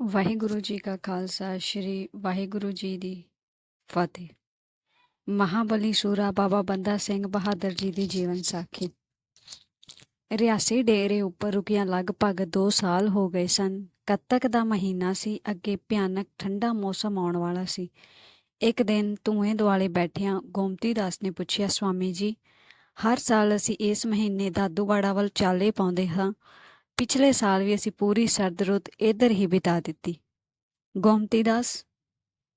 ਵਾਹਿਗੁਰੂ ਜੀ ਕਾ ਖਾਲਸਾ, ਸ੍ਰੀ ਵਾਹਿਗੁਰੂ ਜੀ ਦੀ ਫਤਿਹ। ਮਹਾਬਲੀ ਸੂਰਾ ਬਾਬਾ ਬੰਦਾ ਸਿੰਘ ਬਹਾਦਰ ਜੀ ਦੀ ਜੀਵਨ ਸਾਖੀ। ਰਿਆਸੀ ਡੇਰੇ ਉੱਪਰ ਰੁਕਿਆ ਲਗਭਗ 2 ਸਾਲ ਹੋ ਗਏ ਸਨ। ਕੱਤਕ ਦਾ ਮਹੀਨਾ ਸੀ, ਅੱਗੇ ਭਿਆਨਕ ਠੰਡਾ ਮੌਸਮ ਆਉਣ ਵਾਲਾ ਸੀ। ਇੱਕ ਦਿਨ ਧੂਏ ਦੁਆਲੇ ਬੈਠਿਆਂ ਗੋਮਤੀ ਦਾਸ ਨੇ ਪੁੱਛਿਆ, ਸਵਾਮੀ ਜੀ, ਹਰ ਸਾਲ ਅਸੀਂ ਇਸ ਮਹੀਨੇ ਦਾਦੂਵਾੜਾ ਵੱਲ ਚਾਲੇ ਪਾਉਂਦੇ ਹਾਂ। ਪਿਛਲੇ ਸਾਲ ਵੀ ਅਸੀਂ ਪੂਰੀ ਸਰਦ ਰੁੱਤ ਇੱਧਰ ਹੀ ਬਿਤਾ ਦਿੱਤੀ। ਗੋਮਤੀ ਦਾਸ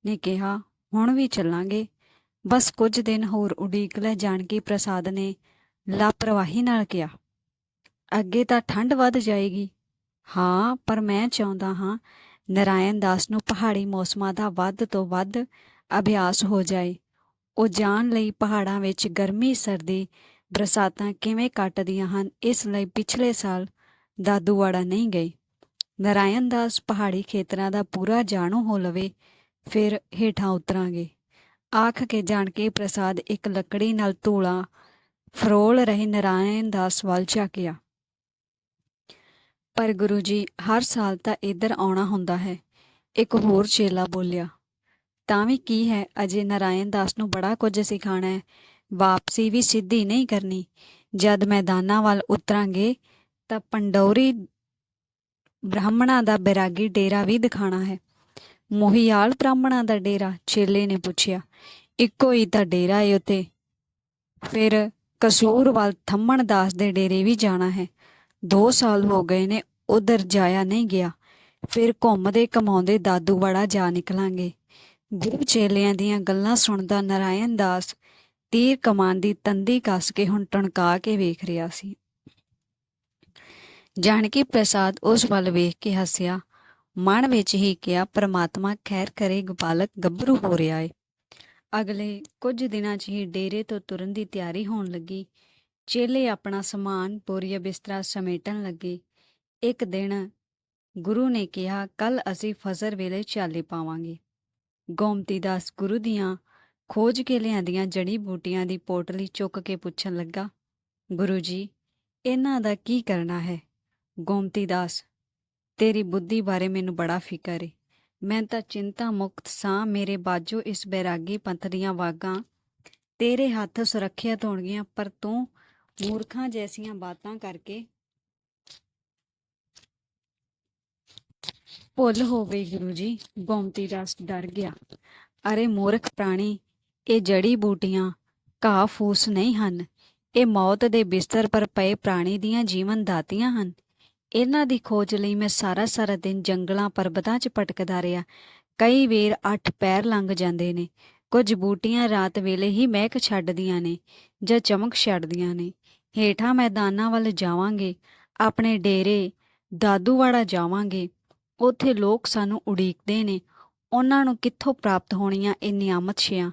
ਨੇ ਕਿਹਾ, ਹੁਣ ਵੀ ਚੱਲਾਂਗੇ। ਬਸ ਕੁਝ ਦਿਨ ਹੋਰ ਉਡੀਕ ਲੈ ਜਾਣਕੀ ਪ੍ਰਸਾਦ ਨੇ ਲਾਪਰਵਾਹੀ ਨਾਲ ਕਿਹਾ। ਅੱਗੇ ਤਾਂ ਠੰਡ ਵੱਧ ਜਾਏਗੀ। ਹਾਂ, ਪਰ ਮੈਂ ਚਾਹੁੰਦਾ ਹਾਂ ਨਰਾਇਣ ਦਾਸ ਨੂੰ ਪਹਾੜੀ ਮੌਸਮਾਂ ਦਾ ਵੱਧ ਤੋਂ ਵੱਧ ਅਭਿਆਸ ਹੋ ਜਾਏ। ਉਹ ਜਾਣ ਲਈ ਪਹਾੜਾਂ ਵਿੱਚ ਗਰਮੀ, ਸਰਦੀ ਬਰਸਾਤਾਂ ਕਿਵੇਂ ਕੱਟਦੀਆਂ ਹਨ, ਇਸ ਲਈ ਪਿਛਲੇ ਸਾਲ ਦਾਦੂਵਾੜਾ ਨਹੀਂ ਗਈ। ਨਰਾਇਣ ਦਾਸ ਪਹਾੜੀ ਖੇਤਰਾਂ ਦਾ ਪੂਰਾ ਜਾਣੂ ਹੋ ਲਵੇ, ਫਿਰ ਹੇਠਾਂ ਉਤਰਾਂਗੇ। ਆਖ ਕੇ ਜਾਣਕੇ ਪ੍ਰਸਾਦ ਇੱਕ ਲੱਕੜੀ ਨਾਲ ਧੂਲਾ ਫਰੋਲ ਰਹੇ ਨਰਾਇਣ ਦਾਸ ਵੱਲ ਝਾਕਿਆ। ਪਰ ਗੁਰੂ ਜੀ, ਹਰ ਸਾਲ ਤਾਂ ਇੱਧਰ ਆਉਣਾ ਹੁੰਦਾ ਹੈ। ਇੱਕ ਹੋਰ ਚੇਲਾ ਬੋਲਿਆ, ਤਾਂ ਵੀ ਕੀ ਹੈ, ਅਜੇ ਨਰਾਇਣ ਦਾਸ ਨੂੰ ਬੜਾ ਕੁਝ ਸਿਖਾਣਾ ਹੈ। ਵਾਪਸੀ ਵੀ ਸਿੱਧੀ ਨਹੀਂ ਕਰਨੀ। ਜਦ ਮੈਦਾਨਾਂ ਵੱਲ ਉਤਰਾਂਗੇ ਤਾਂ ਪੰਡੌਰੀ ਬ੍ਰਾਹਮਣਾਂ ਦਾ ਬੈਰਾਗੀ ਡੇਰਾ ਵੀ ਦਿਖਾਣਾ ਹੈ। ਮੋਹੀਆਲ ਬ੍ਰਾਹਮਣਾਂ ਦਾ ਡੇਰਾ ਚੇਲੇ ਨੇ ਪੁੱਛਿਆ। ਇੱਕੋ ਹੀ ਤਾਂ ਡੇਰਾ ਏ ਉਤੇ ਫਿਰ ਕਸੂਰ ਵੱਲ ਥੰਮਣ ਦਾਸ ਦੇ ਡੇਰੇ ਵੀ ਜਾਣਾ ਹੈ। 2 ਸਾਲ ਹੋ ਗਏ ਨੇ, ਉਧਰ ਜਾਇਆ ਨਹੀਂ ਗਿਆ। ਫਿਰ ਘੁੰਮਦੇ ਕਮਾਉਂਦੇ ਦਾਦੂਵਾੜਾ ਜਾ ਨਿਕਲਾਂਗੇ। ਗੁਰੂ ਚੇਲਿਆਂ ਦੀਆਂ ਗੱਲਾਂ ਸੁਣਦਾ ਨਰਾਇਣ ਦਾਸ ਤੀਰ ਕਮਾਨ ਦੀ ਤੰਦੀ ਕੱਸ ਕੇ ਹੁਣ ਟਣਕਾ ਕੇ ਵੇਖ ਰਿਹਾ ਸੀ। ਜਾਨਕੀ ਪ੍ਰਸਾਦ ਉਸ ਵੱਲ ਵੇਖ ਕੇ ਹੱਸਿਆ। ਮਨ ਵਿੱਚ ਹੀ ਕਿਹਾ, ਪ੍ਰਮਾਤਮਾ, ਖੈਰ ਕਰੇ, ਗੋਪਾਲਕ, ਗੱਭਰੂ ਹੋ ਰਿਹਾ ਏ। ਅਗਲੇ ਕੁਝ ਦਿਨਾਂ 'ਚ ਹੀ ਡੇਰੇ ਤੋਂ ਤੁਰਨ ਦੀ ਤਿਆਰੀ ਹੋਣ ਲੱਗੀ। ਚੇਲੇ ਆਪਣਾ ਸਮਾਨ ਬੋਰੀਆ ਬਿਸਤਰਾ ਸਮੇਟਣ ਲੱਗੇ। ਇੱਕ ਦਿਨ ਗੁਰੂ ਨੇ ਕਿਹਾ ਕੱਲ ਅਸੀਂ ਫਜ਼ਰ ਵੇਲੇ ਚਾਲੇ ਪਾਵਾਂਗੇ। ਗੋਮਤੀ ਦਾਸ ਗੁਰੂ ਦੀਆਂ ਖੋਜ ਕੇ ਲਿਆਂਦੀਆਂ ਜੜੀ ਬੂਟੀਆਂ ਦੀ ਪੋਟਲੀ ਚੁੱਕ ਕੇ ਪੁੱਛਣ ਲੱਗਾ, ਗੁਰੂ ਜੀ, ਇਹਨਾਂ ਦਾ ਕੀ ਕਰਨਾ ਹੈ? ਗੋਮਤੀ ਦਾਸ, ਤੇਰੀ ਬੁੱਧੀ ਬਾਰੇ ਮੈਨੂੰ ਬੜਾ ਫਿਕਰ ਏ। ਮੈਂ ਤਾਂ ਚਿੰਤਾ ਮੁਕਤ ਸਾਂ, ਮੇਰੇ ਬਾਜੋ ਇਸ ਬੈਰਾਗੀ ਪੰਥ ਦੀਆਂ ਵਾਗਾਂ। ਤੇਰੇ ਹੱਥ ਸੁਰੱਖਿਅਤ ਹੋਣਗੀਆਂ ਪਰ ਤੂੰ ਮੂਰਖਾਂ ਜੈਸੀਆਂ ਬਾਤਾਂ ਕਰਕੇ ਭੁੱਲ ਹੋ ਗਈ ਗੁਰੂ ਜੀ। ਗੋਮਤੀ ਦਾਸ ਡਰ ਗਿਆ। ਅਰੇ ਮੂਰਖ ਪ੍ਰਾਣੀ, ਇਹ ਜੜੀ ਬੂਟੀਆਂ ਘਾਹ ਫੂਸ ਨਹੀਂ ਹਨ। ਇਹ ਮੌਤ ਦੇ ਬਿਸਤਰ ਪਰ ਪਏ ਪ੍ਰਾਣੀ ਦੀਆਂ ਜੀਵਨ ਦਾਤੀਆਂ ਹਨ। ਇਹਨਾਂ ਦੀ ਖੋਜ ਲਈ ਮੈਂ ਸਾਰਾ ਸਾਰਾ ਦਿਨ ਜੰਗਲਾਂ ਪਰਬਤਾਂ 'ਚ ਭਟਕਦਾ ਰਿਹਾ। ਕਈ ਵੇਰ ਅੱਠ ਪੈਰ ਲੰਘ ਜਾਂਦੇ ਨੇ। ਕੁਝ ਬੂਟੀਆਂ ਰਾਤ ਵੇਲੇ ਹੀ ਮਹਿਕ ਛੱਡਦੀਆਂ ਨੇ ਜਾਂ ਚਮਕ ਛੱਡਦੀਆਂ ਨੇ। ਹੇਠਾਂ ਮੈਦਾਨਾਂ ਵੱਲ ਜਾਵਾਂਗੇ, ਆਪਣੇ ਡੇਰੇ ਦਾਦੂਵਾੜਾ ਜਾਵਾਂਗੇ। ਉੱਥੇ ਲੋਕ ਸਾਨੂੰ ਉਡੀਕਦੇ ਨੇ, ਉਹਨਾਂ ਨੂੰ ਕਿੱਥੋਂ ਪ੍ਰਾਪਤ ਹੋਣੀਆਂ ਇਹ ਨਿਆਮਤ ਛਿਆਂ।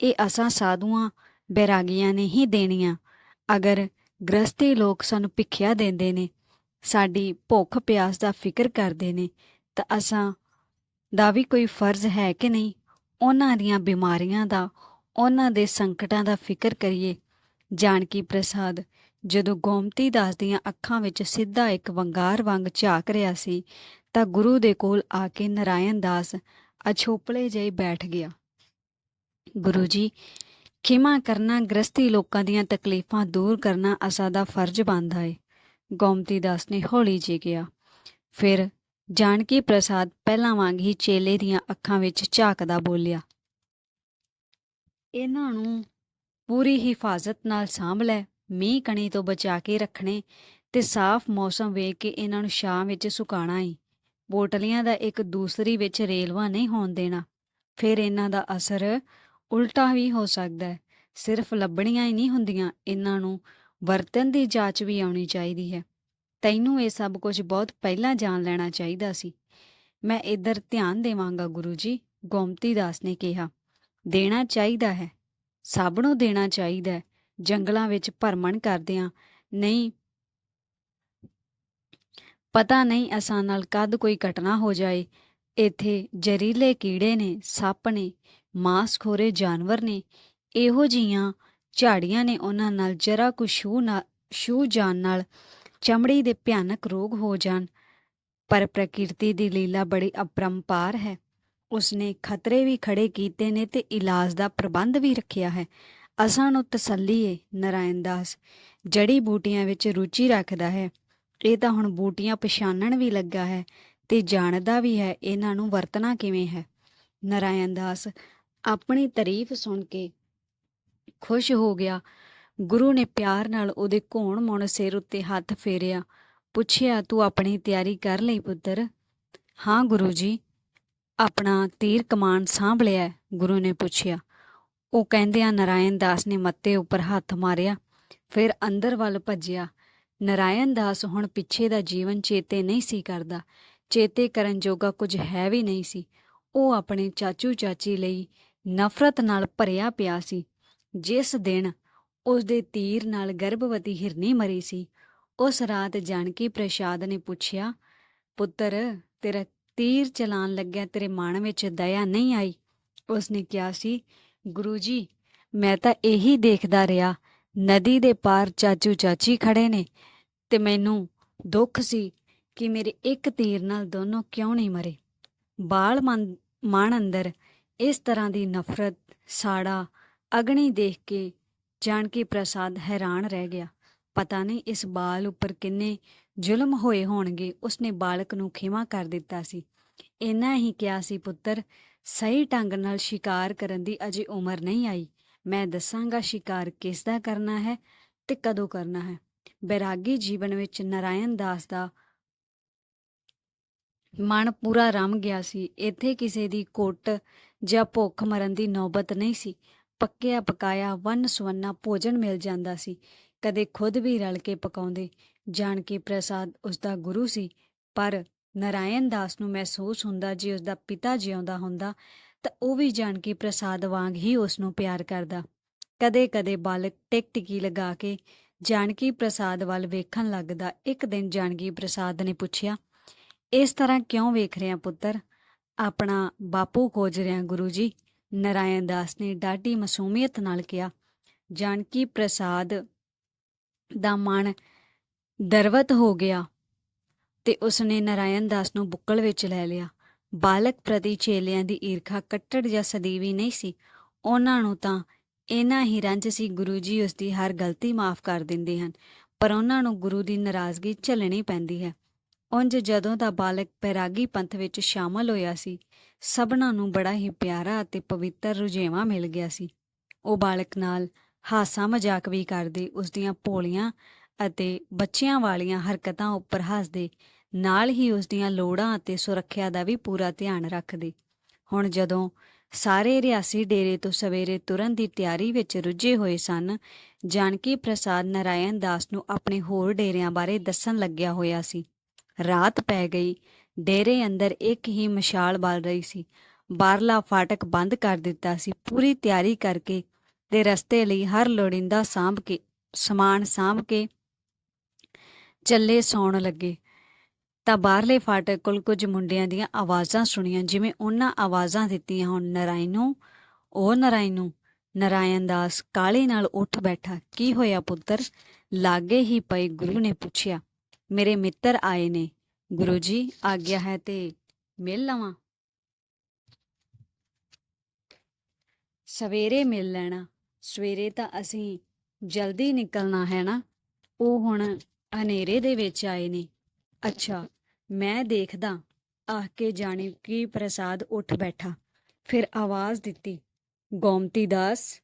ਇਹ ਅਸਾਂ ਸਾਧੂਆਂ ਬੈਰਾਗੀਆਂ ਨੇ ਹੀ ਦੇਣੀਆਂ। ਅਗਰ ਗ੍ਰਸਤੀ ਲੋਕ ਸਾਨੂੰ ਭਿੱਖਿਆ ਦਿੰਦੇ ਨੇ ਸਾਡੀ ਭੁੱਖ ਪਿਆਸ ਦਾ ਫਿਕਰ ਕਰਦੇ ਨੇ, ਤਾਂ ਅਸਾਂ ਦਾ ਵੀ ਕੋਈ ਫਰਜ਼ ਹੈ ਕਿ ਨਹੀਂ? ਉਹਨਾਂ ਦੀਆਂ ਬਿਮਾਰੀਆਂ ਦਾ, ਉਹਨਾਂ ਦੇ ਸੰਕਟਾਂ ਦਾ ਫਿਕਰ ਕਰੀਏ। ਜਾਨਕੀ ਪ੍ਰਸਾਦ ਜਦੋਂ ਗੋਮਤੀ ਦਾਸ ਦੀਆਂ ਅੱਖਾਂ ਵਿੱਚ ਸਿੱਧਾ ਇੱਕ ਵੰਗਾਰ ਵਾਂਗ ਝਾਕ ਰਿਹਾ ਸੀ, ਤਾਂ ਗੁਰੂ ਦੇ ਕੋਲ ਆ ਕੇ ਨਰਾਇਣ ਦਾਸ ਅਛੋਪਲੇ ਜਿਹੇ ਬੈਠ ਗਿਆ। ਗੁਰੂ ਜੀ, ਖਿਮਾ ਕਰਨਾ ਗ੍ਰਸਤੀ ਲੋਕਾਂ ਦੀਆਂ ਤਕਲੀਫਾਂ ਦੂਰ ਕਰਨਾ ਅਸਾ ਦਾ ਫਰਜ਼ ਬਣਦਾ ਏ। ਗੋਮਤੀ ਦਾਸ ਨੇ ਹੌਲੀ ਜੇ ਕਿਹਾ, ਫਿਰ ਜਾਨਕੀ ਪ੍ਰਸਾਦ ਪਹਿਲਾਂ ਵਾਂਗ ਹੀ ਚੇਲੇ ਦੀਆਂ ਅੱਖਾਂ ਵਿੱਚ ਝਾਕਦਾ ਬੋਲਿਆ, ਇਹਨਾਂ ਨੂੰ ਪੂਰੀ ਹਿਫਾਜ਼ਤ ਨਾਲ ਸਾਂਭ ਲੈ, ਮੀਂਹ ਕਣੀ ਤੋਂ ਬਚਾ ਕੇ ਰੱਖਣੇ ਤੇ ਸਾਫ਼ ਮੌਸਮ ਵੇਖ ਕੇ ਇਹਨਾਂ ਨੂੰ ਛਾਂ ਵਿੱਚ ਸੁਕਾਣਾ ਈ। ਬੋਟਲੀਆਂ ਦਾ ਇੱਕ ਦੂਸਰੀ ਵਿੱਚ ਰੇਲਵਾ ਨਹੀਂ ਹੋਣ ਦੇਣਾ। ਫਿਰ ਇਹਨਾਂ ਦਾ ਅਸਰ ਉਲਟਾ ਵੀ ਹੋ ਸਕਦਾ ਹੈ। ਸਿਰਫ ਲੱਭਣੀਆਂ ਹੀ ਨਹੀਂ ਹੁੰਦੀਆਂ, ਇਹਨਾਂ ਨੂੰ ਵਰਤਨ ਦੀ ਜਾਂਚ ਵੀ ਆਉਣੀ ਚਾਹੀਦੀ ਹੈ। ਤੈਨੂੰ ਇਹ ਸਭ ਕੁਝ ਬਹੁਤ ਪਹਿਲਾਂ ਜਾਣ ਲੈਣਾ ਚਾਹੀਦਾ ਸੀ। ਮੈਂ ਇੱਧਰ ਧਿਆਨ ਦੇਵਾਂਗਾ ਗੁਰੂ ਜੀ, ਗੋਮਤੀ ਦਾਸ ਨੇ ਕਿਹਾ। ਦੇਣਾ ਚਾਹੀਦਾ ਹੈ। ਸਭ ਨੂੰ ਦੇਣਾ ਚਾਹੀਦਾ ਹੈ। ਜੰਗਲਾਂ ਵਿੱਚ ਭਰਮਣ ਕਰਦਿਆਂ ਨਹੀਂ, ਪਤਾ ਨਹੀਂ ਅਸਾਂ ਨਾਲ ਕਦ ਕੋਈ ਘਟਨਾ ਹੋ ਜਾਏ। ਇੱਥੇ ਜ਼ਹਿਰੀਲੇ ਕੀੜੇ ਨੇ, ਸੱਪ ਨੇ, ਮਾਸਖੋਰੇ ਜਾਨਵਰ ਨੇ, ਇਹੋ ਜੀਆਂ ਝਾੜੀਆਂ ਨੇ ਉਹਨਾਂ ਨਾਲ ਜਰਾ ਕੁ ਛੂ ਨਾ ਛੂ ਜਾਣ ਨਾਲ ਚਮੜੀ ਦੇ ਭਿਆਨਕ ਰੋਗ ਹੋ ਜਾਣ। ਪਰ ਪ੍ਰਕਿਰਤੀ ਦੀ ਲੀਲਾ ਬੜੀ ਅਪਰੰਪਾਰ ਹੈ। ਉਸਨੇ ਖਤਰੇ ਵੀ ਖੜੇ ਕੀਤੇ ਨੇ ਤੇ ਇਲਾਜ ਦਾ ਪ੍ਰਬੰਧ ਵੀ ਰੱਖਿਆ ਹੈ। ਅਸਾਂ ਨੂੰ ਤਸੱਲੀ ਏ ਨਰਾਇਣ ਦਾਸ, ਜੜੀ ਬੂਟੀਆਂ ਵਿੱਚ ਰੁਚੀ ਰੱਖਦਾ ਹੈ। ਇਹ ਤਾਂ ਹੁਣ ਬੂਟੀਆਂ ਪਛਾਣਨ ਵੀ ਲੱਗਾ ਹੈ ਤੇ ਜਾਣਦਾ ਵੀ ਹੈ ਇਹਨਾਂ ਨੂੰ ਵਰਤਣਾ ਕਿਵੇਂ ਹੈ। ਨਰਾਇਣ ਦਾਸ, ਆਪਣੀ ਤਾਰੀਫ ਸੁਣ ਕੇ ਖੁਸ਼ ਹੋ ਗਿਆ। ਗੁਰੂ ਨੇ ਪਿਆਰ ਨਾਲ ਉਹਦੇ ਘੋਣ ਮੁਣ ਸਿਰ ਉੱਤੇ ਹੱਥ ਫੇਰਿਆ। ਪੁੱਛਿਆ, ਤੂੰ ਆਪਣੀ ਤਿਆਰੀ ਕਰ ਲਈ ਪੁੱਤਰ? ਹਾਂ ਗੁਰੂ ਜੀ ਆਪਣਾ ਤੀਰ ਕਮਾਨ ਸਾਂਭ ਲਿਆ ਗੁਰੂ ਨੇ ਪੁੱਛਿਆ। ਉਹ ਕਹਿੰਦਿਆਂ ਨਰਾਇਣ ਦਾਸ ਨੇ ਮੱਤੇ ਉੱਪਰ ਹੱਥ ਮਾਰਿਆ, ਫਿਰ ਅੰਦਰ ਵੱਲ ਭੱਜਿਆ। ਨਰਾਇਣ ਦਾਸ ਹੁਣ ਪਿੱਛੇ ਦਾ ਜੀਵਨ ਚੇਤੇ ਨਹੀਂ ਸੀ ਕਰਦਾ। ਚੇਤੇ ਕਰਨ ਜੋਗਾ ਕੁਝ ਹੈ ਵੀ ਨਹੀਂ ਸੀ। ਉਹ ਆਪਣੇ ਚਾਚੂ ਚਾਚੀ ਲਈ ਨਫ਼ਰਤ ਨਾਲ ਭਰਿਆ ਪਿਆ ਸੀ। ਜਿਸ ਦਿਨ ਉਸ ਦੇ ਤੀਰ ਨਾਲ ਗਰਭਵਤੀ ਹਿਰਨੀ ਮਰੀ ਸੀ, ਉਸ ਰਾਤ ਜਾਨਕੀ ਪ੍ਰਸਾਦ ਨੇ ਪੁੱਛਿਆ, ਪੁੱਤਰ, ਤੇਰਾ ਤੀਰ ਚਲਾਣ ਲੱਗਿਆ ਤੇਰੇ ਮਨ ਵਿੱਚ ਦਇਆ ਨਹੀਂ ਆਈ? ਉਸਨੇ ਕਿਹਾ ਸੀ, ਗੁਰੂ ਜੀ, ਮੈਂ ਤਾਂ ਇਹੀ ਦੇਖਦਾ ਰਿਹਾ, ਨਦੀ ਦੇ ਪਾਰ ਚਾਚੂ ਚਾਚੀ ਖੜੇ ਨੇ ਤੇ ਮੈਨੂੰ ਦੁੱਖ ਸੀ ਕਿ ਮੇਰੇ ਇੱਕ ਤੀਰ ਨਾਲ ਦੋਨੋਂ ਕਿਉਂ ਨਹੀਂ ਮਰੇ। ਬਾਲ ਮਨ ਮਨ ਅੰਦਰ ਇਸ ਤਰ੍ਹਾਂ ਦੀ ਨਫ਼ਰਤ, ਸਾੜਾ ਅਗਨੀ ਦੇਖ ਕੇ ਜਾਨਕੀ ਪ੍ਰਸਾਦ ਹੈਰਾਨ ਰਹਿ ਗਿਆ। ਪਤਾ ਨਹੀਂ ਇਸ ਬਾਲ ਉੱਪਰ ਕਿੰਨੇ ਜ਼ੁਲਮ ਹੋਏ ਹੋਣਗੇ। ਉਸਨੇ ਬਾਲਕ ਨੂੰ ਖਿਮਾ ਕਰ ਦਿੱਤਾ ਸੀ। ਇੰਨਾ ਹੀ ਕਿਹਾ ਸੀ, ਪੁੱਤਰ, ਸਹੀ ਢੰਗ ਨਾਲ ਸ਼ਿਕਾਰ ਕਰਨ ਦੀ ਅਜੇ ਉਮਰ ਨਹੀਂ ਆਈ। ਮੈਂ ਦੱਸਾਂਗਾ ਸ਼ਿਕਾਰ ਕਿਸ ਦਾ ਕਰਨਾ ਹੈ ਤੇ ਕਦੋਂ ਕਰਨਾ ਹੈ। ਬੈਰਾਗੀ ਜੀਵਨ ਵਿੱਚ ਨਰਾਇਣ ਦਾਸ ਦਾ ਮਨ ਪੂਰਾ ਰਮ ਗਿਆ ਸੀ। ਇੱਥੇ ਕਿਸੇ ਦੀ ਕੁੱਟ ਜਾਂ ਭੁੱਖ ਮਰਨ ਦੀ ਨੌਬਤ ਨਹੀਂ ਸੀ। ਪੱਕਿਆ ਪਕਾਇਆ ਵੰਨ ਸੁਵੰਨਾ ਭੋਜਨ ਮਿਲ ਜਾਂਦਾ ਸੀ। ਕਦੇ ਖੁਦ ਵੀ ਰਲ ਕੇ ਪਕਾਉਂਦੇ। ਜਾਨਕੀ ਪ੍ਰਸਾਦ ਉਸ ਦਾ ਗੁਰੂ ਸੀ। ਪਰ ਨਰਾਇਣ ਦਾਸ ਨੂੰ ਮਹਿਸੂਸ ਹੁੰਦਾ ਜੇ ਉਸ ਦਾ ਪਿਤਾ ਜਿਉਂਦਾ ਹੁੰਦਾ, ਤਾਂ ਉਹ ਵੀ ਜਾਨਕੀ ਪ੍ਰਸਾਦ ਵਾਂਗ ਹੀ ਉਸ ਨੂੰ ਪਿਆਰ ਕਰਦਾ। ਕਦੇ-ਕਦੇ ਬਾਲਕ ਟਿਕ-ਟਿਕੀ ਲਗਾ ਕੇ ਜਾਨਕੀ ਪ੍ਰਸਾਦ ਵੱਲ ਵੇਖਣ ਲੱਗਦਾ। ਇੱਕ ਦਿਨ ਜਾਨਕੀ ਪ੍ਰਸਾਦ ਨੇ ਪੁੱਛਿਆ, ਇਸ ਤਰ੍ਹਾਂ ਕਿਉਂ ਵੇਖ ਰਿਹਾ ਪੁੱਤਰ? ਆਪਣਾ ਬਾਪੂ ਖੋਜ ਰਿਹਾ ਗੁਰੂ ਜੀ। ਨਰਾਇਣ ਦਾਸ ਨੇ ਡਾਢੀ ਮਸੂਮੀਅਤ ਨਾਲ ਕਿਹਾ, ਜਾਨਕੀ ਪ੍ਰਸਾਦ ਦਾ ਮਨ ਦਰਵਤ ਹੋ ਗਿਆ ਤੇ ਉਸਨੇ ਨਰਾਇਣ ਦਾਸ ਨੂੰ ਬੁੱਕਲ ਵਿੱਚ ਲੈ ਲਿਆ। ਬਾਲਕ ਪ੍ਰਤੀ ਚੇਲਿਆਂ ਦੀ ਈਰਖਾ ਕੱਟੜ ਜਾਂ ਸਦੀਵੀ ਨਹੀਂ ਸੀ। ਉਹਨਾਂ ਨੂੰ ਤਾਂ ਇਹਨਾਂ ਹੀ ਰੰਜ ਸੀ ਗੁਰੂ ਜੀ ਉਸ ਦੀ ਹਰ ਗਲਤੀ ਮਾਫ ਕਰ ਦਿੰਦੇ ਹਨ, ਪਰ ਉਹਨਾਂ ਨੂੰ ਗੁਰੂ ਦੀ ਨਾਰਾਜ਼ਗੀ ਝੱਲਣੀ ਪੈਂਦੀ ਹੈ। ਉਂਝ ਜਦੋਂ ਦਾ ਬਾਲਕ ਪੈਰਾਗੀ ਪੰਥ ਵਿੱਚ ਸ਼ਾਮਲ ਹੋਇਆ ਸੀ, ਸਭਨਾਂ ਨੂੰ ਬੜਾ ਹੀ ਪਿਆਰਾ ਅਤੇ ਪਵਿੱਤਰ ਰੁਝੇਵਾਂ ਮਿਲ ਗਿਆ ਸੀ। ਉਹ ਬਾਲਕ ਨਾਲ ਹਾਸਾ ਮਜ਼ਾਕ ਵੀ ਕਰਦੇ ਉਸ ਦੀਆਂ ਭੋਲੀਆਂ ਅਤੇ ਬੱਚਿਆਂ ਵਾਲੀਆਂ ਹਰਕਤਾਂ ਉੱਪਰ ਹੱਸਦੇ, ਨਾਲ ਹੀ ਉਸ ਦੀਆਂ ਲੋੜਾਂ ਅਤੇ ਸੁਰੱਖਿਆ ਦਾ ਵੀ ਪੂਰਾ ਧਿਆਨ ਰੱਖਦੇ। ਹੁਣ ਜਦੋਂ ਸਾਰੇ ਰਿਆਸੀ ਡੇਰੇ ਤੋਂ ਸਵੇਰੇ ਤੁਰਨ ਦੀ ਤਿਆਰੀ ਵਿੱਚ ਰੁੱਝੇ ਹੋਏ ਸਨ, ਜਾਨਕੀ ਪ੍ਰਸਾਦ ਨਰਾਇਣ ਦਾਸ ਨੂੰ ਆਪਣੇ ਹੋਰ ਡੇਰਿਆਂ ਬਾਰੇ ਦੱਸਣ ਲੱਗਿਆ ਹੋਇਆ ਸੀ। ਰਾਤ ਪੈ ਗਈ। ਡੇਰੇ ਅੰਦਰ ਇੱਕ ਹੀ ਮਸ਼ਾਲ ਬਲ ਰਹੀ ਸੀ। ਬਾਹਰਲਾ ਫਾਟਕ ਬੰਦ ਕਰ ਦਿੱਤਾ ਸੀ। ਪੂਰੀ ਤਿਆਰੀ ਕਰਕੇ ਤੇ ਰਸਤੇ ਲਈ ਹਰ ਲੋੜਿੰਦਾ ਸਾਂਭ ਕੇ, ਸਮਾਨ ਸਾਂਭ ਕੇ ਚੱਲੇ ਸੌਣ ਲੱਗੇ। ਤਾਂ ਬਾਹਰਲੇ ਫਾਟਕ ਕੋਲ ਕੁਝ ਮੁੰਡਿਆਂ ਦੀਆਂ ਆਵਾਜ਼ਾਂ ਸੁਣੀਆਂ, ਜਿਵੇਂ ਉਹਨਾਂ ਆਵਾਜ਼ਾਂ ਦਿੱਤੀਆਂ ਹੁਣ, ਨਰਾਇਣ ਉਹ ਨਰਾਇਣ ਨੂੰ ਨਰਾਇਣ ਦਾਸ ਕਾਲੇ ਨਾਲ ਉੱਠ ਬੈਠਾ? ਕੀ ਹੋਇਆ ਪੁੱਤਰ? ਲਾਗੇ ਹੀ ਪਏ ਗੁਰੂ ਨੇ ਪੁੱਛਿਆ। ਮੇਰੇ ਮਿੱਤਰ ਆਏ ਨੇ। ਗੁਰੂ ਜੀ ਆਗਿਆ ਹੈ ਤੇ ਮਿਲ ਲਵਾਂ? ਸਵੇਰੇ ਮਿਲ ਲੈਣਾ। ਸਵੇਰੇ ਤਾਂ ਅਸੀਂ ਜਲਦੀ ਨਿਕਲਣਾ ਹੈ ਨਾ? ਉਹ ਹੁਣ ਹਨੇਰੇ ਦੇ ਵਿੱਚ ਆਏ ਨੇ। ਅੱਛਾ ਮੈਂ ਦੇਖਦਾ ਆਹ ਕੇ ਜਾਣੀ ਕੀ ਪ੍ਰਸਾਦ ਉੱਠ ਬੈਠਾ। ਫਿਰ ਆਵਾਜ਼ ਦਿੱਤੀ ਗੋਮਤੀ ਦਾਸ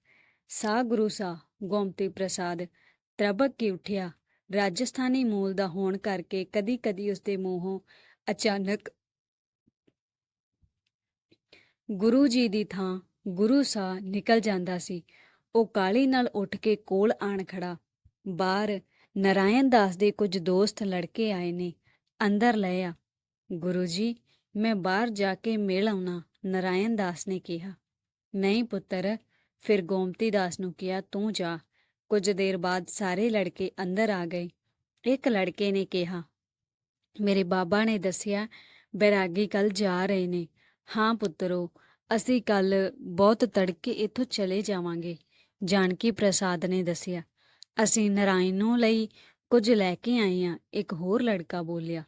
ਸਾ ਗੁਰੂ ਸਾ ਗੋਮਤੀ ਪ੍ਰਸਾਦ ਤਰਬਕ ਕੇ ਉੱਠਿਆ। ਰਾਜਸਥਾਨੀ ਮੂਲ ਦਾ ਹੋਣ ਕਰਕੇ ਕਦੀ-ਕਦੀ ਉਸਦੇ ਮੂੰਹੋਂ ਅਚਾਨਕ ਗੁਰੂ ਜੀ ਦੀ ਥਾਂ ਗੁਰੂ ਸਾ ਨਿਕਲ ਜਾਂਦਾ ਸੀ। ਉਹ ਕਾਲੀ ਨਾਲ ਉੱਠ ਕੇ ਕੋਲ ਆਣ ਖੜਾ। ਬਾਹਰ ਨਰਾਇਣ ਦਾਸ ਦੇ ਕੁਝ ਦੋਸਤ ਲੜਕੇ ਆਏ ਨੇ। ਅੰਦਰ ਲੈ ਆ। ਗੁਰੂ ਜੀ, ਮੈਂ ਬਾਹਰ ਜਾ ਕੇ ਮਿਲ ਆਉਣਾ, ਨਰਾਇਣ ਦਾਸ ਨੇ ਕਿਹਾ। ਨਹੀਂ ਪੁੱਤਰ, ਫਿਰ ਗੋਮਤੀ ਦਾਸ ਨੂੰ ਕਿਹਾ, ਤੂੰ ਜਾ। ਕੁਝ ਦੇਰ ਬਾਅਦ ਸਾਰੇ ਲੜਕੇ ਅੰਦਰ ਆ ਗਏ। ਇੱਕ ਲੜਕੇ ਨੇ ਕਿਹਾ, ਮੇਰੇ ਬਾਬਾ ਨੇ ਦੱਸਿਆ, ਬੈਰਾਗੀ ਕੱਲ ਜਾ ਰਹੇ ਨੇ। ਹਾਂ ਪੁੱਤਰੋ, ਅਸੀਂ ਕੱਲ ਬਹੁਤ ਤੜਕੇ ਇੱਥੋਂ ਚਲੇ ਜਾਵਾਂਗੇ। ਜਾਨਕੀ ਪ੍ਰਸਾਦ ਨੇ ਦੱਸਿਆ, ਅਸੀਂ ਨਰਾਇਣ ਲਈ ਕੁਝ ਲੈ ਕੇ ਆਏ ਹਾਂ ਇੱਕ ਹੋਰ ਲੜਕਾ ਬੋਲਿਆ।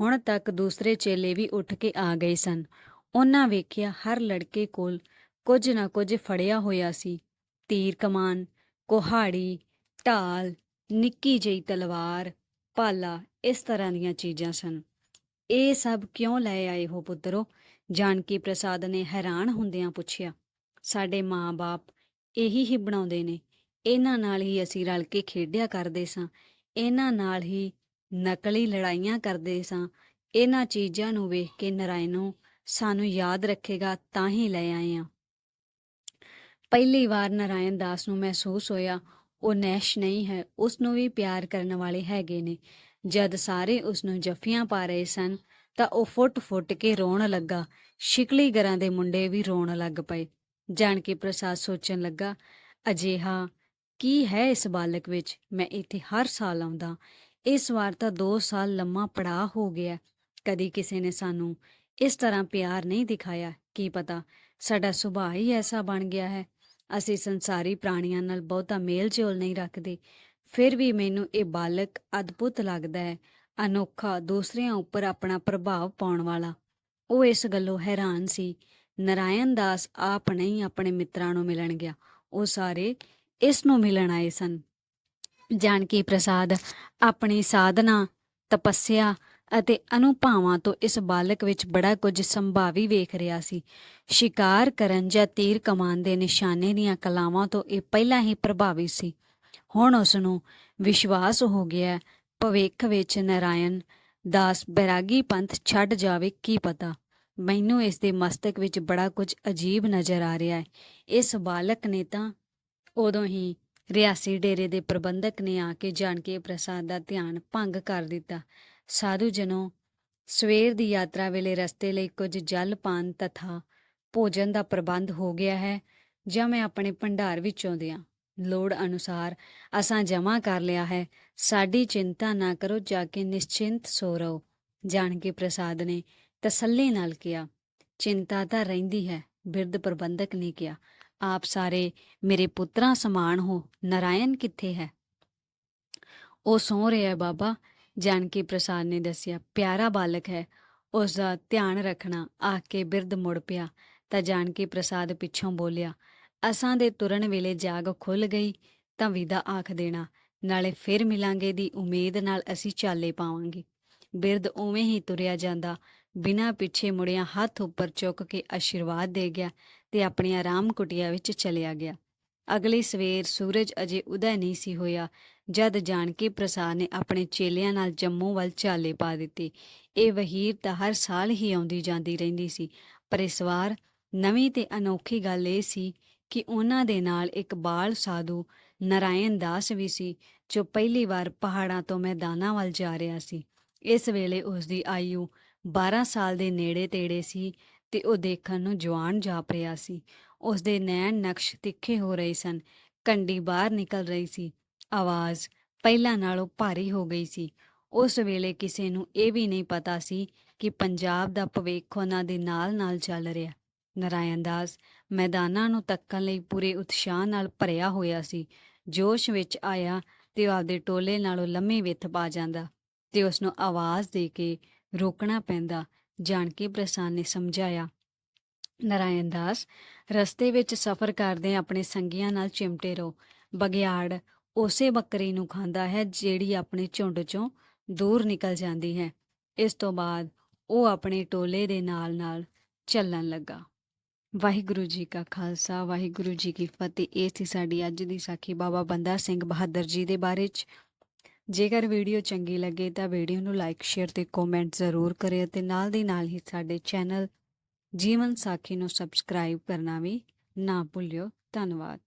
ਹੁਣ ਤੱਕ ਦੂਸਰੇ ਚੇਲੇ ਵੀ ਉੱਠ ਕੇ ਆ ਗਏ ਸਨ। ਉਹਨਾਂ ਵੇਖਿਆ ਹਰ ਲੜਕੇ ਕੋਲ ਕੁਝ ਨਾ ਕੁਝ ਫੜਿਆ ਹੋਇਆ ਸੀ। ਤੀਰ ਕਮਾਨ ਕੁਹਾੜੀ, ਢਾਲ, ਨਿੱਕੀ ਜਿਹੀ ਤਲਵਾਰ ਭਾਲਾ ਇਸ ਤਰ੍ਹਾਂ ਦੀਆਂ ਚੀਜ਼ਾਂ ਸਨ। ਇਹ ਸਭ ਕਿਉਂ ਲੈ ਆਏ ਹੋ ਪੁੱਤਰੋ? ਜਾਨਕੀ ਪ੍ਰਸਾਦ ਨੇ ਹੈਰਾਨ ਹੁੰਦਿਆਂ ਪੁੱਛਿਆ। ਸਾਡੇ ਮਾਂ-ਬਾਪ ਇਹੀ ਹੀ ਬਣਾਉਂਦੇ ਨੇ। ਇਹਨਾਂ ਨਾਲ ਹੀ ਅਸੀਂ ਰਲ ਕੇ ਖੇਡਿਆ ਕਰਦੇ ਸਾਂ। ਇਹਨਾਂ ਨਾਲ ਹੀ ਨਕਲੀ ਲੜਾਈਆਂ ਕਰਦੇ ਸਾਂ। ਇਹਨਾਂ ਚੀਜ਼ਾਂ ਨੂੰ ਵੇਖ ਕੇ ਨਰਾਇਣੋ ਸਾਨੂੰ ਯਾਦ ਰੱਖੇਗਾ ਤਾਂ ਹੀ ਲੈ ਆਏ ਆ। ਪਹਿਲੀ ਵਾਰ ਨਾਰਾਇਣ ਦਾਸ ਨੂੰ ਮਹਿਸੂਸ ਹੋਇਆ, ਉਹ ਨੈਸ਼ ਨਹੀਂ ਹੈ, ਉਸ ਨੂੰ ਵੀ ਪਿਆਰ ਕਰਨ ਵਾਲੇ ਹੈਗੇ ਨੇ। ਜਦ ਸਾਰੇ ਉਸ ਨੂੰ ਜੱਫੀਆਂ ਪਾ ਰਹੇ ਸਨ, ਤਾਂ ਉਹ ਫੁੱਟ-ਫੁੱਟ ਕੇ ਰੋਣ ਲੱਗਾ। ਸ਼ਿਕਲੀ ਘਰਾਂ ਦੇ ਮੁੰਡੇ ਵੀ ਰੋਣ ਲੱਗ ਪਏ। ਜਾਣ ਕੇ ਪ੍ਰਸਾਦ ਸੋਚਣ ਲੱਗਾ, ਅਜਿਹਾ ਕੀ ਹੈ ਇਸ ਬਾਲਕ ਵਿੱਚ? ਮੈਂ ਇੱਥੇ ਹਰ ਸਾਲ ਆਉਂਦਾ। ਇਸ ਵਾਰ ਤਾਂ 2 ਸਾਲ ਲੰਮਾ ਪੜਾ ਹੋ ਗਿਆ। ਕਦੀ ਕਿਸੇ ਨੇ ਸਾਨੂੰ ਇਸ ਤਰ੍ਹਾਂ ਪਿਆਰ ਨਹੀਂ ਦਿਖਾਇਆ। ਕੀ ਪਤਾ, ਸਾਡਾ ਸੁਭਾਅ ਹੀ ਐਸਾ ਬਣ ਗਿਆ ਹੈ। ਅਸੀਂ ਸੰਸਾਰੀ ਪ੍ਰਾਣੀਆਂ ਨਾਲ ਬਹੁਤਾ ਮੇਲ ਜੋਲ ਨਹੀਂ ਰੱਖਦੇ। ਫਿਰ ਵੀ ਮੈਨੂੰ ਇਹ ਬਾਲਕ ਅਦਭੁਤ ਲੱਗਦਾ ਹੈ, ਅਨੋਖਾ ਦੂਸਰਿਆਂ ਉੱਪਰ ਆਪਣਾ ਪ੍ਰਭਾਵ ਪਾਉਣ ਵਾਲਾ। ਉਹ ਇਸ ਗੱਲੋਂ ਹੈਰਾਨ ਸੀ। ਨਰਾਇਣ ਦਾਸ ਆਪ ਨਹੀਂ ਆਪਣੇ ਮਿੱਤਰਾਂ ਨੂੰ ਮਿਲਣ ਗਿਆ। ਉਹ ਸਾਰੇ ਇਸ ਨੂੰ ਮਿਲਣ ਆਏ ਸਨ। ਜਾਨਕੀ ਪ੍ਰਸਾਦ, ਆਪਣੀ ਸਾਧਨਾ, ਤਪੱਸਿਆ ਅਤੇ ਅਨੁਭਾਵਾਂ ਤੋਂ ਇਸ ਬਾਲਕ ਵਿੱਚ ਬੜਾ ਕੁਝ ਸੰਭਾਵੀ ਵੇਖ ਰਿਹਾ ਸੀ। ਸ਼ਿਕਾਰ ਕਰਨ ਜਾਂ ਤੀਰ ਕਮਾਨ ਦੇ ਨਿਸ਼ਾਨੇ ਦੀਆਂ ਕਲਾਵਾਂ ਤੋਂ ਇਹ ਪਹਿਲਾਂ ਹੀ ਪ੍ਰਭਾਵਿਤ ਸੀ। ਹੁਣ ਉਸ ਨੂੰ ਵਿਸ਼ਵਾਸ ਹੋ ਗਿਆ, ਭਵਿੱਖ ਵਿੱਚ ਨਰਾਇਣ ਦਾਸ ਬੈਰਾਗੀ ਪੰਥ ਛੱਡ ਜਾਵੇ ਕੀ ਪਤਾ। ਮੈਨੂੰ ਇਸ ਦੇ ਮਸਤਕ ਵਿੱਚ ਬੜਾ ਕੁਝ ਅਜੀਬ ਨਜ਼ਰ ਆ ਰਿਹਾ ਹੈ। ਇਸ ਬਾਲਕ ਨੇ ਤਾਂ ਉਦੋਂ ਹੀ ਰਿਆਸੀ ਡੇਰੇ ਦੇ ਪ੍ਰਬੰਧਕ ਨੇ ਆ ਕੇ ਜਾਣ ਕੇ ਪ੍ਰਸਾਦ ਦਾ ਧਿਆਨ ਭੰਗ ਕਰ ਦਿੱਤਾ। ਸਾਧੂ ਜਨੋ ਸਵੇਰ ਦੀ ਯਾਤਰਾ ਵੇਲੇ ਰਸਤੇ ਲਈ ਕੁਝ ਜਲ ਪਾਨ ਤਥਾ ਭੋਜਨ ਦਾ ਪ੍ਰਬੰਧ ਹੋ ਗਿਆ ਹੈ, ਜਾਂ ਮੈਂ ਆਪਣੇ ਭੰਡਾਰ ਵਿੱਚੋਂ ਦਿਆਂ। ਲੋੜ ਅਨੁਸਾਰ ਅਸਾਂ ਜਮ੍ਹਾਂ ਕਰ ਲਿਆ ਹੈ, ਸਾਡੀ ਚਿੰਤਾ ਨਾ ਕਰੋ, ਜਾ ਕੇ ਨਿਸ਼ਚਿੰਤ ਸੋ ਰਹੋ। ਜਾਣ ਕੇ ਪ੍ਰਸਾਦ ਨੇ ਤਸੱਲੀ ਨਾਲ ਕਿਹਾ, ਚਿੰਤਾ ਤਾਂ ਰਹਿੰਦੀ ਹੈ, ਬਿਰਧ ਪ੍ਰਬੰਧਕ ਨੇ ਕਿਹਾ, ਆਪ ਸਾਰੇ ਮੇਰੇ ਪੁੱਤਰਾਂ ਸਮਾਨ ਹੋ, ਨਰਾਇਣ ਕਿੱਥੇ ਹੈ? ਉਹ ਸੌ ਰਿਹਾ ਬਾਬਾ ਜਾਨਕੀ ਪ੍ਰਸਾਦ ਨੇ ਦੱਸਿਆ, ਪਿਆਰਾ ਬਾਲਕ ਹੈ, ਉਸ ਦਾ ਧਿਆਨ ਰੱਖਣਾ। ਆਖ ਕੇ ਬਿਰਧ ਮੁੜ ਪਿਆ, ਤਾਂ ਜਾਨਕੀ ਪ੍ਰਸਾਦ ਪਿੱਛੋਂ ਬੋਲਿਆ, ਅਸਾਂ ਦੇ ਤੁਰਨ ਵੇਲੇ ਜਾਗ ਖੁੱਲ ਗਈ, ਤਾਂ ਵਿਦਾ ਆਖ ਦੇਣਾ, ਨਾਲੇ ਫਿਰ ਮਿਲਾਂਗੇ ਦੀ ਉਮੀਦ ਨਾਲ ਅਸੀਂ ਚਾਲੇ ਪਾਵਾਂਗੇ। ਬਿਰਧ ਉਵੇਂ ਹੀ ਤੁਰਿਆ ਜਾਂਦਾ, ਬਿਨਾਂ ਪਿੱਛੇ ਮੁੜਿਆ ਹੱਥ ਉੱਪਰ ਚੁੱਕ ਕੇ ਆਸ਼ੀਰਵਾਦ ਦੇ ਗਿਆ ਤੇ ਆਪਣੀ ਆਰਾਮ ਕੁਟਿਆ ਵਿੱਚ ਚਲਿਆ ਗਿਆ। ਅਗਲੀ ਸਵੇਰ ਸੂਰਜ ਅਜੇ ਉਦੈ ਨਹੀਂ ਸੀ ਹੋਇਆ, ਜਦ ਜਾਨਕੀ ਪ੍ਰਸਾਦ ਨੇ ਆਪਣੇ ਚੇਲਿਆਂ ਨਾਲ ਜੰਮੂ ਵੱਲ ਚਾਲੇ ਪਾ ਦਿੱਤੇ। ਇਹ ਵਹੀਰ ਤਾਂ ਹਰ ਸਾਲ ਹੀ ਆਉਂਦੀ ਜਾਂਦੀ ਰਹਿੰਦੀ ਸੀ, ਪਰ ਇਸ ਵਾਰ ਨਵੀਂ ਤੇ ਅਨੋਖੀ ਗੱਲ ਇਹ ਸੀ ਕਿ ਉਹਨਾਂ ਦੇ ਨਾਲ ਇੱਕ ਬਾਲ ਸਾਧੂ ਨਰਾਇਣ ਦਾਸ ਵੀ ਸੀ, ਜੋ ਪਹਿਲੀ ਵਾਰ ਪਹਾੜਾਂ ਤੋਂ ਮੈਦਾਨਾਂ ਵੱਲ ਜਾ ਰਿਹਾ ਸੀ। ਇਸ ਵੇਲੇ ਉਸ ਦੀ ਆਯੂ 12 ਸਾਲ ਦੇ ਨੇੜੇ ਤੇੜੇ ਸੀ ਤੇ ਉਹ ਦੇਖਣ ਨੂੰ ਜਵਾਨ ਜਾਪ ਰਿਹਾ ਸੀ। ਉਸ ਦੇ ਨੈਣ ਨਕਸ਼ ਤਿੱਖੇ ਹੋ ਰਹੇ ਸਨ। ਕੰਡੀ ਬਾਹਰ ਨਿਕਲ ਰਹੀ ਸੀ। ਆਵਾਜ਼ ਪਹਿਲਾਂ ਨਾਲੋਂ ਭਾਰੀ ਹੋ ਗਈ ਸੀ। ਉਸ ਵੇਲੇ ਕਿਸੇ ਨੂੰ ਇਹ ਵੀ ਨਹੀਂ ਪਤਾ ਸੀ ਕਿ ਪੰਜਾਬ ਦਾ ਭਵਿੱਖ ਉਹਨਾਂ ਦੇ ਨਾਲ-ਨਾਲ ਚੱਲ ਰਿਹਾ। ਨਰਾਇਣ ਦਾਸ ਮੈਦਾਨਾਂ ਨੂੰ ਤੱਕਣ ਲਈ ਪੂਰੇ ਉਤਸ਼ਾਹ ਨਾਲ ਭਰਿਆ ਹੋਇਆ ਸੀ। ਜੋਸ਼ ਵਿੱਚ ਆਇਆ ਤੇ ਉਹ ਆਪਦੇ ਟੋਲੇ ਨਾਲੋਂ ਲੰਮੀ ਵਿੱਥ ਪਾ ਜਾਂਦਾ ਤੇ ਉਸ ਨੂੰ ਆਵਾਜ਼ ਦੇ ਕੇ ਰੋਕਣਾ ਪੈਂਦਾ। ਜਾਨਕੀ ਪ੍ਰਸਾਦ ਨੇ ਸਮਝਾਇਆ, ਨਰਾਇਣ ਦਾਸ, ਰਸਤੇ ਵਿੱਚ ਸਫ਼ਰ ਕਰਦੇ ਆਪਣੇ ਸੰਗੀਆਂ ਨਾਲ ਚਿਮਟੇ ਰਹੋ। ਬਗਿਆੜ ਉਸੇ ਬੱਕਰੀ ਨੂੰ ਖਾਂਦਾ ਹੈ ਜਿਹੜੀ ਆਪਣੇ ਝੁੰਡ ਚੋਂ ਦੂਰ ਨਿਕਲ ਜਾਂਦੀ ਹੈ। ਇਸ ਤੋਂ ਬਾਅਦ ਉਹ ਆਪਣੇ ਟੋਲੇ ਦੇ ਨਾਲ-ਨਾਲ ਚੱਲਣ ਲੱਗਾ। ਵਾਹਿਗੁਰੂ ਜੀ ਕਾ ਖਾਲਸਾ, ਵਾਹਿਗੁਰੂ ਜੀ ਕੀ ਫਤਿਹ। ਇਹ ਸੀ ਸਾਡੀ ਅੱਜ ਦੀ ਸਾਖੀ ਬਾਬਾ ਬੰਦਾ ਸਿੰਘ ਬਹਾਦਰ ਜੀ ਦੇ ਬਾਰੇ ਚ। ਜੇਕਰ ਵੀਡੀਓ ਚੰਗੀ ਲੱਗੇ ਤਾਂ ਵੀਡੀਓ ਨੂੰ ਲਾਈਕ ਸ਼ੇਅਰ ਤੇ ਕਮੈਂਟ ਜ਼ਰੂਰ ਕਰਿਓ ਅਤੇ ਨਾਲ ਦੀ ਨਾਲ ਹੀ ਸਾਡੇ ਚੈਨਲ ਜੀਵਨ ਸਾਖੀ ਨੂੰ ਸਬਸਕ੍ਰਾਈਬ ਕਰਨਾ ਵੀ ਨਾ ਭੁੱਲਿਓ। ਧੰਨਵਾਦ।